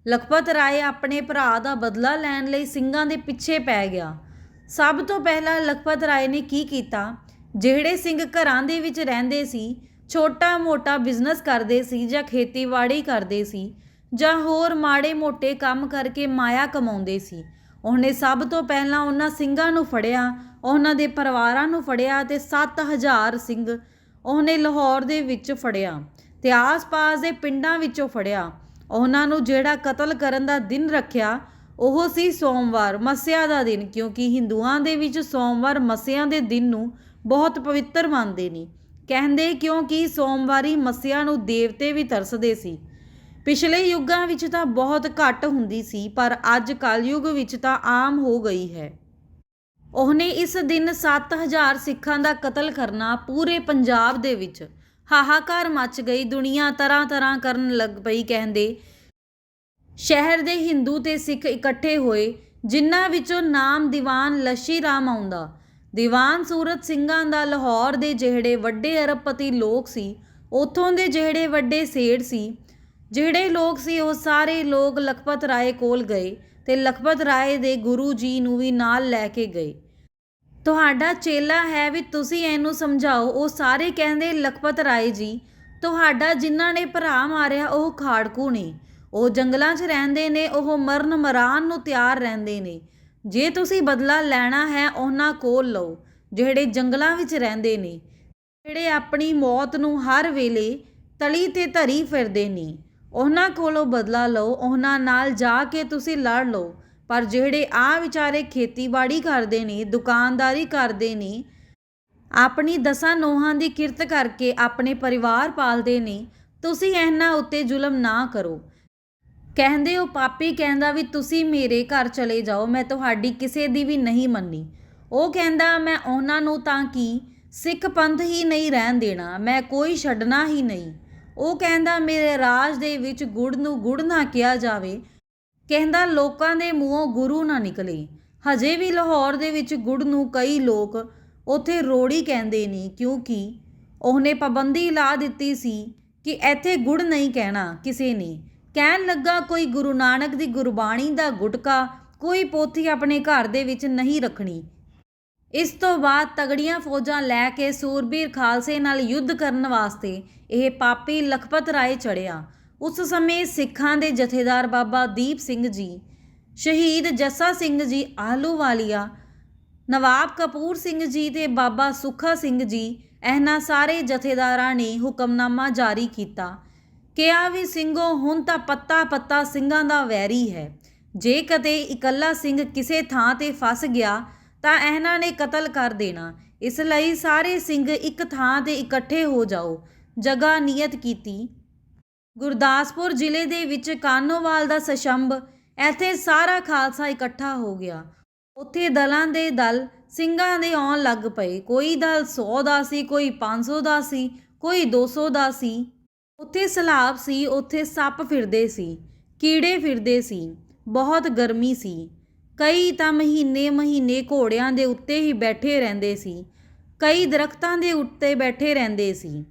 Speaker 1: ਲਖਪਤ ਰਾਏ ਆਪਣੇ ਭਰਾ ਦਾ ਬਦਲਾ ਲੈਣ ਲਈ ਸਿੰਘਾਂ ਦੇ ਪਿੱਛੇ ਪੈ ਗਿਆ। ਸਭ ਤੋਂ ਪਹਿਲਾਂ ਲਖਪਤ ਰਾਏ ਨੇ ਕੀ ਕੀਤਾ? ਜਿਹੜੇ ਸਿੰਘ ਘਰਾਂ ਦੇ ਵਿੱਚ ਰਹਿੰਦੇ ਸੀ, ਛੋਟਾ-ਮੋਟਾ ਬਿਜ਼ਨਸ ਕਰਦੇ ਸੀ ਜਾਂ ਖੇਤੀਬਾੜੀ ਕਰਦੇ ਸੀ ਜਾਂ ਹੋਰ ਮਾੜੇ-ਮੋਟੇ ਕੰਮ ਕਰਕੇ ਮਾਇਆ ਕਮਾਉਂਦੇ ਸੀ। ਉਹਨੇ ਸਭ ਤੋਂ ਪਹਿਲਾਂ ਉਹਨਾਂ ਸਿੰਘਾਂ ਨੂੰ ਫੜਿਆ, ਉਹਨਾਂ ਦੇ ਪਰਿਵਾਰਾਂ ਨੂੰ ਫੜਿਆ ਤੇ 7000 ਸਿੰਘ ਉਹਨੇ ਲਾਹੌਰ ਦੇ ਵਿੱਚ ਫੜਿਆ ਤੇ ਆਸ-ਪਾਸ ਦੇ ਪਿੰਡਾਂ ਵਿੱਚੋਂ ਫੜਿਆ। ਉਹਨਾਂ ਨੂੰ ਜਿਹੜਾ ਕਤਲ ਕਰਨ ਦਾ ਦਿਨ ਰੱਖਿਆ, ਉਹ ਸੀ ਸੋਮਵਾਰ, ਮੱਸਿਆ ਦਾ ਦਿਨ, ਕਿਉਂਕਿ ਹਿੰਦੂਆਂ ਦੇ ਵਿੱਚ ਸੋਮਵਾਰ, ਮੱਸਿਆ ਦੇ ਦਿਨ ਨੂੰ ਬਹੁਤ ਪਵਿੱਤਰ ਮੰਨਦੇ ਨੇ। ਕਹਿੰਦੇ ਕਿਉਂਕਿ ਸੋਮਵਾਰੀ ਮੱਸਿਆ ਨੂੰ ਦੇਵਤੇ ਵੀ ਤਰਸਦੇ ਸੀ। ਪਿਛਲੇ ਯੁੱਗਾਂ ਵਿੱਚ ਤਾਂ ਬਹੁਤ ਘੱਟ ਹੁੰਦੀ ਸੀ, ਪਰ ਅੱਜ ਕਲਯੁਗ ਵਿੱਚ ਤਾਂ ਆਮ ਹੋ ਗਈ ਹੈ। ਉਹਨੇ ਇਸ ਦਿਨ 7000 ਸਿੱਖਾਂ ਦਾ ਕਤਲ ਕਰਨਾ ਪੂਰੇ ਪੰਜਾਬ ਦੇ ਵਿੱਚ ਹਾਹਾਕਾਰ ਮਚ ਗਈ, ਦੁਨੀਆ ਤਰ੍ਹਾਂ ਤਰ੍ਹਾਂ ਕਰਨ ਲੱਗ ਪਈ ਕਹਿੰਦੇ। ਸ਼ਹਿਰ ਦੇ ਹਿੰਦੂ ਤੇ ਸਿੱਖ ਇਕੱਠੇ ਹੋਏ, ਜਿਨ੍ਹਾਂ ਵਿੱਚੋਂ ਨਾਮ ਦੀਵਾਨ ਲੱਸ਼ੀ ਰਾਮ ਆਉਂਦਾ। ਦੀਵਾਨ ਸੂਰਤ ਸਿੰਘਾਂ ਦਾ ਲਾਹੌਰ ਦੇ ਜਿਹੜੇ ਵੱਡੇ ਅਰਬਪਤੀ ਲੋਕ ਸੀ, ਉਥੋਂ ਦੇ ਜਿਹੜੇ ਵੱਡੇ ਸੇਠ ਸੀ ਜਿਹੜੇ ਲੋਕ ਸੀ ਉਹ ਸਾਰੇ ਲੋਕ ਲਖਪਤ ਰਾਏ ਕੋਲ ਗਏ ਤੇ ਲਖਪਤ ਰਾਏ ਦੇ ਗੁਰੂ ਜੀ ਨੂੰ ਵੀ ਨਾਲ ਲੈ ਕੇ ਗਏ। ਤੁਹਾਡਾ ਚੇਲਾ ਹੈ ਵੀ ਤੁਸੀਂ ਇਹਨੂੰ ਸਮਝਾਓ, ਉਹ ਸਾਰੇ ਕਹਿੰਦੇ ਲਖਪਤ ਰਾਏ ਜੀ, ਤੁਹਾਡਾ ਜਿਨ੍ਹਾਂ ਨੇ ਭਰਾ ਮਾਰਿਆ ਉਹ ਖਾੜਕੂ ਨੇ। ਉਹ ਜੰਗਲਾਂ 'ਚ ਰਹਿੰਦੇ ਨੇ, ਉਹ ਮਰਨ ਮਰਾਨ ਨੂੰ ਤਿਆਰ ਰਹਿੰਦੇ ਨੇ। ਜੇ ਤੁਸੀਂ ਬਦਲਾ ਲੈਣਾ ਹੈ ਉਹਨਾਂ ਕੋਲ ਲਓ, ਜਿਹੜੇ ਜੰਗਲਾਂ ਵਿੱਚ ਰਹਿੰਦੇ ਨੇ, ਜਿਹੜੇ ਆਪਣੀ ਮੌਤ ਨੂੰ ਹਰ ਵੇਲੇ ਤਲੀ ਤੇ ਧਰੀ ਫਿਰਦੇ ਨੇ। ਉਹਨਾਂ ਕੋਲੋਂ ਬਦਲਾ ਲਓ, ਉਹਨਾਂ ਨਾਲ ਜਾ ਕੇ ਤੁਸੀਂ ਲੜ ਲਓ। ਪਰ ਜਿਹੜੇ ਆ ਵਿਚਾਰੇ ਖੇਤੀਬਾੜੀ ਕਰਦੇ ਨੇ, ਦੁਕਾਨਦਾਰੀ ਕਰਦੇ ਨੇ, ਆਪਣੀ ਦਸਾਂ ਨੋਹਾਂ ਦੀ ਕਿਰਤ ਕਰਕੇ ਆਪਣੇ ਪਰਿਵਾਰ ਪਾਲਦੇ ਨੇ, ਤੁਸੀਂ ਇਹਨਾਂ ਉੱਤੇ ਜ਼ੁਲਮ ਨਾ ਕਰੋ। ਕਹਿੰਦੇ ਉਹ ਪਾਪੀ ਕਹਿੰਦਾ ਵੀ ਤੁਸੀਂ ਮੇਰੇ ਘਰ ਚਲੇ ਜਾਓ, ਮੈਂ ਤੁਹਾਡੀ ਕਿਸੇ ਦੀ ਵੀ ਨਹੀਂ ਮੰਨੀ। ਉਹ ਕਹਿੰਦਾ, ਮੈਂ ਉਹਨਾਂ ਨੂੰ ਤਾਂ ਕੀ ਸਿੱਖ ਪੰਥ ਹੀ ਨਹੀਂ ਰਹਿਣ ਦੇਣਾ, ਮੈਂ ਕੋਈ ਛੱਡਣਾ ਹੀ ਨਹੀਂ। ਉਹ ਕਹਿੰਦਾ, ਮੇਰੇ ਰਾਜ ਦੇ ਵਿੱਚ ਗੁੜ ਨੂੰ ਗੁੜ ਨਾ ਕਿਹਾ ਜਾਵੇ। ਕਹਿੰਦਾ, ਲੋਕਾਂ ਦੇ ਮੂੰਹੋਂ ਗੁਰੂ ਨਾ ਨਿਕਲੇ। ਹਜੇ ਵੀ ਲਾਹੌਰ ਦੇ ਵਿੱਚ ਗੁੜ ਨੂੰ ਕਈ ਲੋਕ ਉਥੇ ਰੋੜੀ ਕਹਿੰਦੇ ਨੇ, ਕਿਉਂਕਿ ਉਹਨੇ ਪਾਬੰਦੀ ਲਾ ਦਿੱਤੀ ਸੀ ਕਿ ਇੱਥੇ ਗੁੜ ਨਹੀਂ ਕਹਿਣਾ ਕਿਸੇ ਨੇ। ਕਹਿਣ ਲੱਗਾ, ਕੋਈ ਗੁਰੂ ਨਾਨਕ ਦੀ ਗੁਰਬਾਣੀ ਦਾ ਗੁਟਕਾ ਕੋਈ ਪੋਥੀ ਆਪਣੇ ਘਰ ਦੇ ਵਿੱਚ ਨਹੀਂ ਰੱਖਣੀ। ਇਸ ਤੋਂ ਬਾਅਦ ਤਗੜੀਆਂ ਫੌਜਾਂ ਲੈ ਕੇ ਸੂਰਬੀਰ ਖਾਲਸੇ ਨਾਲ ਯੁੱਧ ਕਰਨ ਵਾਸਤੇ ਇਹ ਪਾਪੀ ਲਖਪਤ ਰਾਏ ਚੜਿਆ ਉਸ ਸਮੇਂ ਸਿੱਖਾਂ ਦੇ ਜਥੇਦਾਰ ਬਾਬਾ ਦੀਪ ਸਿੰਘ ਜੀ, ਸ਼ਹੀਦ ਜੱਸਾ ਸਿੰਘ ਜੀ ਆਹਲੂਵਾਲੀਆ, ਨਵਾਬ ਕਪੂਰ ਸਿੰਘ ਜੀ ਤੇ ਬਾਬਾ ਸੁੱਖਾ ਸਿੰਘ ਜੀ, ਇਹਨਾਂ ਸਾਰੇ ਜਥੇਦਾਰਾਂ ਨੇ ਹੁਕਮਨਾਮਾ ਜਾਰੀ ਕੀਤਾ। ਕਿਹਾ ਵੀ, ਸਿੰਘੋ, ਹੁਣ ਤਾਂ ਪੱਤਾ ਪੱਤਾ ਸਿੰਘਾਂ ਦਾ ਵੈਰੀ ਹੈ। ਜੇ ਕਦੇ ਇਕੱਲਾ ਸਿੰਘ ਕਿਸੇ ਥਾਂ ਤੇ ਫਸ ਗਿਆ ਤਾਂ ਇਹਨਾਂ ਨੇ ਕਤਲ ਕਰ ਦੇਣਾ। ਇਸ ਲਈ ਸਾਰੇ ਸਿੰਘ ਇੱਕ ਥਾਂ ਤੇ ਇਕੱਠੇ ਹੋ ਜਾਓ। ਜਗ੍ਹਾ ਨਿਯਤ ਕੀਤੀ। ਗੁਰਦਾਸਪੁਰ ਜ਼ਿਲ੍ਹੇ ਦੇ ਵਿੱਚ ਕਾਨੋਵਾਲ ਦਾ ਸਸ਼ੰਭ, ਇੱਥੇ ਸਾਰਾ ਖਾਲਸਾ ਇਕੱਠਾ ਹੋ ਗਿਆ। ਉੱਥੇ ਦਲਾਂ ਦੇ ਦਲ ਸਿੰਘਾਂ ਦੇ ਆਉਣ ਲੱਗ ਪਏ। ਕੋਈ ਦਲ 100 ਦਾ ਸੀ, ਕੋਈ 500 ਦਾ ਸੀ, ਕੋਈ 200 ਦਾ ਸੀ। ਉੱਥੇ ਸਲਾਬ ਸੀ, ਉੱਥੇ ਸੱਪ ਫਿਰਦੇ ਸੀ, ਕੀੜੇ ਫਿਰਦੇ ਸੀ, ਬਹੁਤ ਗਰਮੀ ਸੀ। ਕਈ ਤਾਂ ਮਹੀਨੇ ਮਹੀਨੇ ਘੋੜਿਆਂ ਦੇ ਉੱਤੇ ਹੀ ਬੈਠੇ ਰਹਿੰਦੇ ਸੀ। ਕਈ ਦਰਖਤਾਂ ਦੇ ਉੱਤੇ ਬੈਠੇ ਰਹਿੰਦੇ ਸੀ।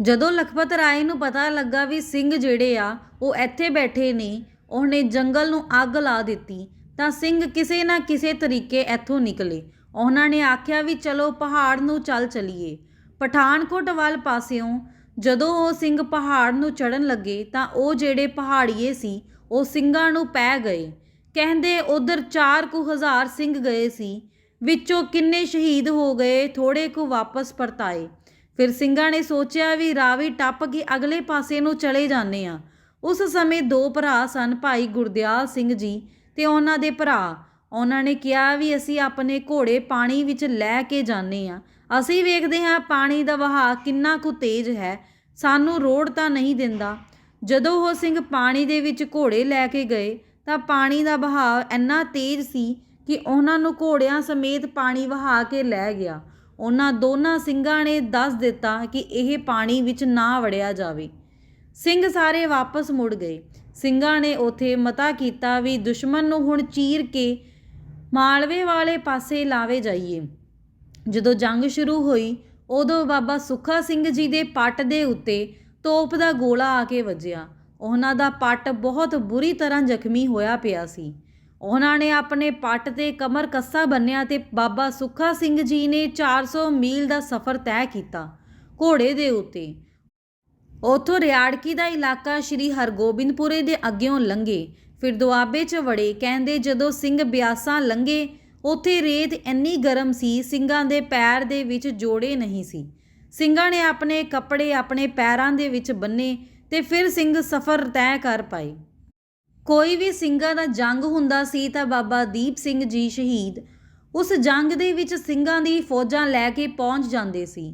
Speaker 1: ਜਦੋਂ ਲਖਪਤ ਰਾਏ ਨੂੰ ਪਤਾ ਲੱਗਾ ਵੀ ਸਿੰਘ ਜਿਹੜੇ ਆ, ਉਹ ਇੱਥੇ ਬੈਠੇ ਨੇ, ਉਹਨੇ ਜੰਗਲ ਨੂੰ ਅੱਗ ਲਾ ਦਿੱਤੀ, ਤਾਂ ਸਿੰਘ ਕਿਸੇ ਨਾ ਕਿਸੇ ਤਰੀਕੇ ਇੱਥੋਂ ਨਿਕਲੇ। ਉਹਨਾਂ ਨੇ ਆਖਿਆ ਵੀ ਚਲੋ ਪਹਾੜ ਨੂੰ ਚੱਲ ਚਲੀਏ। ਪਠਾਨਕੋਟ ਵੱਲ ਪਾਸਿਓਂ ਜਦੋਂ ਉਹ ਸਿੰਘ ਪਹਾੜ ਨੂੰ ਚੜਨ ਲੱਗੇ, ਤਾਂ ਉਹ ਜਿਹੜੇ ਪਹਾੜੀਏ ਸੀ, ਉਹ ਸਿੰਘਾਂ ਨੂੰ ਪੈ ਗਏ। ਕਹਿੰਦੇ ਉਧਰ 4 ਕੁ ਹਜ਼ਾਰ ਸਿੰਘ ਗਏ ਸੀ, ਵਿੱਚੋਂ ਕਿੰਨੇ ਸ਼ਹੀਦ ਹੋ ਗਏ ਥੋੜੇ ਕੁ ਵਾਪਸ ਪਰਤਾਏ। ਫਿਰ ਸਿੰਘਾਂ ਨੇ ਸੋਚਿਆ ਵੀ ਰਾਵੀ ਟੱਪ ਕੇ ਅਗਲੇ ਪਾਸੇ ਨੂੰ ਚਲੇ ਜਾਂਦੇ ਆ ਉਸ ਸਮੇਂ ਦੋ ਭਰਾ ਸਨ, ਭਾਈ ਗੁਰਦਿਆਲ ਸਿੰਘ ਜੀ ਤੇ ਉਹਨਾਂ ਦੇ ਭਰਾ। ਉਹਨਾਂ ਨੇ ਕਿਹਾ ਵੀ ਅਸੀਂ ਆਪਣੇ ਘੋੜੇ ਪਾਣੀ ਵਿੱਚ ਲੈ ਕੇ ਜਾਂਦੇ ਆ ਅਸੀਂ ਵੇਖਦੇ ਹਾਂ ਪਾਣੀ ਦਾ ਵਹਾਅ ਕਿੰਨਾ ਕੁ ਤੇਜ਼ ਹੈ। ਸਾਨੂੰ ਰੋੜ ਤਾਂ ਨਹੀਂ ਦਿੰਦਾ। ਜਦੋਂ ਉਹ ਸਿੰਘ ਪਾਣੀ ਦੇ ਵਿੱਚ ਘੋੜੇ ਲੈ ਕੇ ਗਏ ਤਾਂ ਪਾਣੀ ਦਾ ਵਹਾਅ ਇੰਨਾ ਤੇਜ਼ ਸੀ ਕਿ ਉਹਨਾਂ ਨੂੰ ਘੋੜਿਆਂ ਸਮੇਤ ਪਾਣੀ ਵਹਾ ਕੇ ਲੈ ਗਿਆ। ਉਹਨਾਂ ਦੋਨਾਂ ਸਿੰਘਾਂ ਨੇ ਦੱਸ ਦਿੱਤਾ ਕਿ ਇਹ ਪਾਣੀ ਵਿੱਚ ਨਾ ਵੜਿਆ ਜਾਵੇ। ਸਿੰਘ ਸਾਰੇ ਵਾਪਸ ਮੁੜ ਗਏ। ਸਿੰਘਾਂ ਨੇ ਉਥੇ ਮਤਾ ਕੀਤਾ ਵੀ ਦੁਸ਼ਮਣ ਨੂੰ ਹੁਣ ਚੀਰ ਕੇ ਮਾਲਵੇ ਵਾਲੇ ਪਾਸੇ ਲਾਵੇ ਜਾਈਏ। ਜਦੋਂ ਜੰਗ ਸ਼ੁਰੂ ਹੋਈ, ਉਦੋਂ ਬਾਬਾ ਸੁੱਖਾ ਸਿੰਘ ਜੀ ਦੇ ਪੱਟ ਦੇ ਉੱਤੇ ਤੋਪ ਦਾ ਗੋਲਾ ਆ ਕੇ ਵੱਜਿਆ। ਉਹਨਾਂ ਦਾ ਪੱਟ ਬਹੁਤ ਬੁਰੀ ਤਰ੍ਹਾਂ ਜ਼ਖਮੀ ਹੋਇਆ ਪਿਆ ਸੀ। ਉਹਨਾਂ ਨੇ ਆਪਣੇ ਪੱਟ ਤੇ ਕਮਰ ਕੱਸਾ ਬੰਨਿਆ ਤੇ ਬਾਬਾ ਸੁੱਖਾ ਸਿੰਘ ਜੀ ਨੇ 400 ਮੀਲ ਦਾ ਸਫ਼ਰ ਤੈਅ ਕੀਤਾ ਘੋੜੇ ਦੇ ਉੱਤੇ। ਉਥੋਂ ਰਿਆੜਕੀ ਦਾ ਇਲਾਕਾ ਸ਼੍ਰੀ ਹਰਗੋਬਿੰਦਪੁਰੇ ਦੇ ਅੱਗਿਓਂ ਲੰਘੇ। ਫਿਰ ਦੁਆਬੇ 'ਚ ਵੜੇ, ਕਹਿੰਦੇ ਜਦੋਂ ਸਿੰਘ ਬਿਆਸਾਂ ਲੰਘੇ, ਉਥੇ ਰੇਤ ਇੰਨੀ ਗਰਮ ਸੀ, ਸਿੰਘਾਂ ਦੇ ਪੈਰ ਦੇ ਵਿੱਚ ਜੋੜੇ ਨਹੀਂ ਸੀ। ਸਿੰਘਾਂ ਨੇ ਆਪਣੇ ਕੱਪੜੇ ਆਪਣੇ ਪੈਰਾਂ ਦੇ ਵਿੱਚ ਬੰਨੇ ਤੇ ਫਿਰ ਸਿੰਘ ਸਫ਼ਰ ਤੈਅ ਕਰ ਪਾਏ ਕੋਈ ਵੀ ਸਿੰਘਾਂ ਦਾ ਜੰਗ ਹੁੰਦਾ ਸੀ ਤਾਂ ਬਾਬਾ ਦੀਪ ਸਿੰਘ ਜੀ ਸ਼ਹੀਦ ਉਸ ਜੰਗ ਦੇ ਵਿੱਚ ਸਿੰਘਾਂ ਦੀ ਫੌਜਾਂ ਲੈ ਕੇ ਪਹੁੰਚ ਜਾਂਦੇ ਸੀ।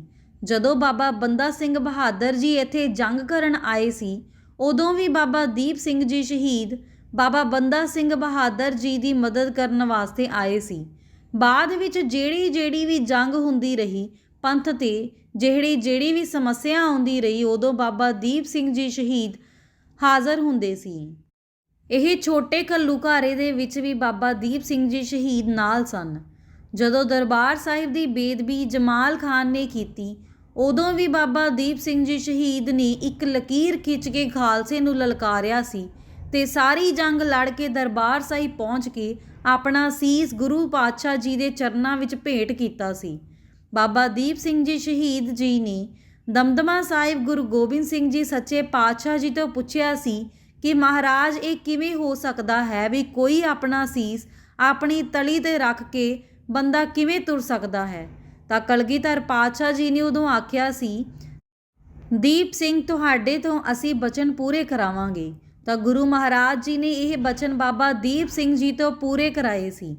Speaker 1: ਜਦੋਂ ਬਾਬਾ ਬੰਦਾ ਸਿੰਘ ਬਹਾਦਰ ਜੀ ਇੱਥੇ ਜੰਗ ਕਰਨ ਆਏ ਸੀ, ਉਦੋਂ ਵੀ ਬਾਬਾ ਦੀਪ ਸਿੰਘ ਜੀ ਸ਼ਹੀਦ ਬਾਬਾ ਬੰਦਾ ਸਿੰਘ ਬਹਾਦਰ ਜੀ ਦੀ ਮਦਦ ਕਰਨ ਵਾਸਤੇ ਆਏ ਸੀ। ਬਾਅਦ ਵਿੱਚ ਜਿਹੜੀ ਜਿਹੜੀ ਵੀ ਜੰਗ ਹੁੰਦੀ ਰਹੀ ਪੰਥ ਤੇ ਜਿਹੜੀ ਜਿਹੜੀ ਵੀ ਸਮੱਸਿਆ ਆਉਂਦੀ ਰਹੀ, ਉਦੋਂ ਬਾਬਾ ਦੀਪ ਸਿੰਘ ਜੀ ਸ਼ਹੀਦ ਹਾਜ਼ਰ ਹੁੰਦੇ ਸੀ। ਇਹ ਛੋਟੇ ਘੱਲੂਘਾਰੇ ਦੇ ਵਿੱਚ ਵੀ ਬਾਬਾ ਦੀਪ ਸਿੰਘ ਜੀ ਸ਼ਹੀਦ ਨਾਲ ਸਨ। ਜਦੋਂ ਦਰਬਾਰ ਸਾਹਿਬ ਦੀ ਬੇਦਬੀ ਜਮਾਲ ਖਾਨ ਨੇ ਕੀਤੀ, ਉਦੋਂ ਵੀ ਬਾਬਾ ਦੀਪ ਸਿੰਘ ਜੀ ਸ਼ਹੀਦ ਨੇ ਇੱਕ ਲਕੀਰ ਖਿੱਚ ਕੇ ਖਾਲਸੇ ਨੂੰ ਲਲਕਾਰਿਆ ਸੀ ਤੇ ਸਾਰੀ ਜੰਗ ਲੜ ਕੇ ਦਰਬਾਰ ਸਾਹਿਬ ਪਹੁੰਚ ਕੇ ਆਪਣਾ ਸੀਸ ਗੁਰੂ ਪਾਤਸ਼ਾਹ ਜੀ ਦੇ ਚਰਨਾਂ ਵਿੱਚ ਭੇਟ ਕੀਤਾ ਸੀ। ਬਾਬਾ ਦੀਪ ਸਿੰਘ ਜੀ ਸ਼ਹੀਦ ਜੀ ਨੇ ਦਮਦਮਾ ਸਾਹਿਬ ਗੁਰੂ ਗੋਬਿੰਦ ਸਿੰਘ ਜੀ ਸੱਚੇ ਪਾਤਸ਼ਾਹ ਜੀ ਤੋਂ ਪੁੱਛਿਆ ਸੀ ਕਿ ਮਹਾਰਾਜ, ਇਹ ਕਿਵੇਂ ਹੋ ਸਕਦਾ ਹੈ ਵੀ ਕੋਈ ਆਪਣਾ ਸੀਸ ਆਪਣੀ ਤਲੀ ਤੇ ਰੱਖ ਕੇ ਬੰਦਾ ਕਿਵੇਂ ਤੁਰ ਸਕਦਾ ਹੈ? ਤਾਂ ਕਲਗੀਧਰ ਪਾਤਸ਼ਾਹ ਜੀ ਨੇ ਉਦੋਂ ਆਖਿਆ ਸੀ, ਦੀਪ ਸਿੰਘ, ਤੁਹਾਡੇ ਤੋਂ ਅਸੀਂ ਬਚਨ ਪੂਰੇ ਕਰਾਵਾਂਗੇ। ਤਾਂ ਗੁਰੂ ਮਹਾਰਾਜ ਜੀ ਨੇ ਇਹ ਬਚਨ ਬਾਬਾ ਦੀਪ ਸਿੰਘ ਜੀ ਤੋਂ ਪੂਰੇ ਕਰਾਏ ਸੀ।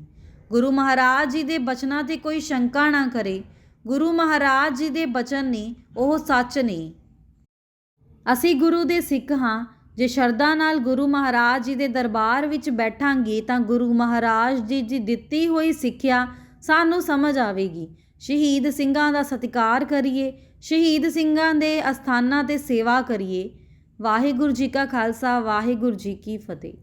Speaker 1: ਗੁਰੂ ਮਹਾਰਾਜ ਜੀ ਦੇ ਬਚਨਾਂ ਤੇ ਕੋਈ ਸ਼ੰਕਾ ਨਾ ਕਰੇ। ਗੁਰੂ ਮਹਾਰਾਜ ਜੀ ਦੇ ਬਚਨ ਨੇ, ਉਹ ਸੱਚ ਨੇ। ਅਸੀਂ ਗੁਰੂ ਦੇ ਸਿੱਖ ਹਾਂ। ਜੇ ਸ਼ਰਧਾ ਨਾਲ ਗੁਰੂ ਮਹਾਰਾਜ ਜੀ ਦੇ ਦਰਬਾਰ ਵਿੱਚ ਬੈਠਾਂਗੇ, ਤਾਂ ਗੁਰੂ ਮਹਾਰਾਜ ਜੀ ਦੀ ਦਿੱਤੀ ਹੋਈ ਸਿੱਖਿਆ ਸਾਨੂੰ ਸਮਝ ਆਵੇਗੀ। ਸ਼ਹੀਦ ਸਿੰਘਾਂ ਦਾ ਸਤਿਕਾਰ ਕਰੀਏ, ਸ਼ਹੀਦ ਸਿੰਘਾਂ ਦੇ ਅਸਥਾਨਾਂ ਤੇ ਸੇਵਾ ਕਰੀਏ। ਵਾਹਿਗੁਰੂ ਜੀ ਕਾ ਖਾਲਸਾ, ਵਾਹਿਗੁਰੂ ਜੀ ਕੀ ਫਤਿਹ।